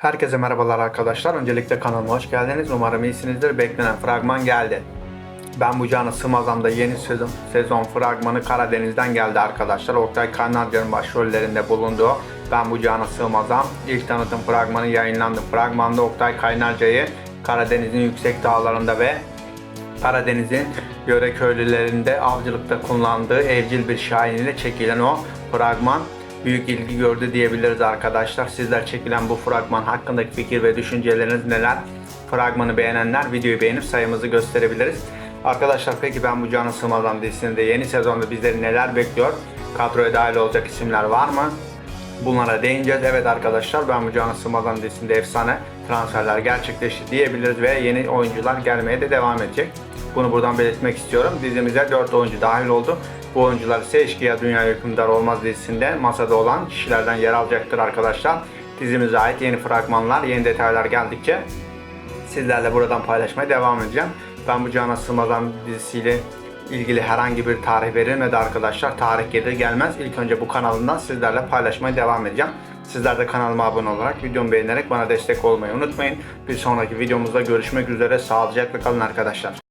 Herkese merhabalar arkadaşlar. Öncelikle kanalıma hoş geldiniz. Umarım iyisinizdir. Beklenen fragman geldi. Ben bu cana sığmazamda yeni sezon, sezon fragmanı Karadeniz'den geldi arkadaşlar. Oktay Kaynarca'nın başrollerinde bulunduğu Ben bu cana sığmazam ilk tanıtım fragmanı yayınlandı. Fragmanda Oktay Kaynarca'yı Karadeniz'in yüksek dağlarında ve Karadeniz'in yöre köylülerinde avcılıkta kullandığı evcil bir şahin ile çekilen o fragman büyük ilgi gördü diyebiliriz arkadaşlar. Sizler çekilen bu fragman hakkındaki fikir ve düşünceleriniz neler? Fragmanı beğenenler videoyu beğenip sayımızı gösterebiliriz. Arkadaşlar peki ben bu Canı Sığmazam dizisinde yeni sezonda bizleri neler bekliyor? Kadroya dahil olacak isimler var mı? Bunlara değineceğiz. Evet arkadaşlar ben bu Canı Sığmazam dizisinde efsane transferler gerçekleşti diyebiliriz ve yeni oyuncular gelmeye de devam edecek. Bunu buradan belirtmek istiyorum. Dizimize 4 oyuncu dahil oldu. Bu oyuncular ise Eşkıya Dünya Hükümdar Olmaz dizisinde masada olan kişilerden yer alacaktır arkadaşlar. Dizimize ait yeni fragmanlar, yeni detaylar geldikçe sizlerle buradan paylaşmaya devam edeceğim. Ben bu Cana Sığmazam dizisiyle ilgili herhangi bir tarih verilmedi arkadaşlar. Tarih gelir gelmez ilk önce bu kanalımdan sizlerle paylaşmaya devam edeceğim. Sizler de kanalıma abone olarak videomu beğenerek bana destek olmayı unutmayın. Bir sonraki videomuzda görüşmek üzere. Sağlıcakla kalın arkadaşlar.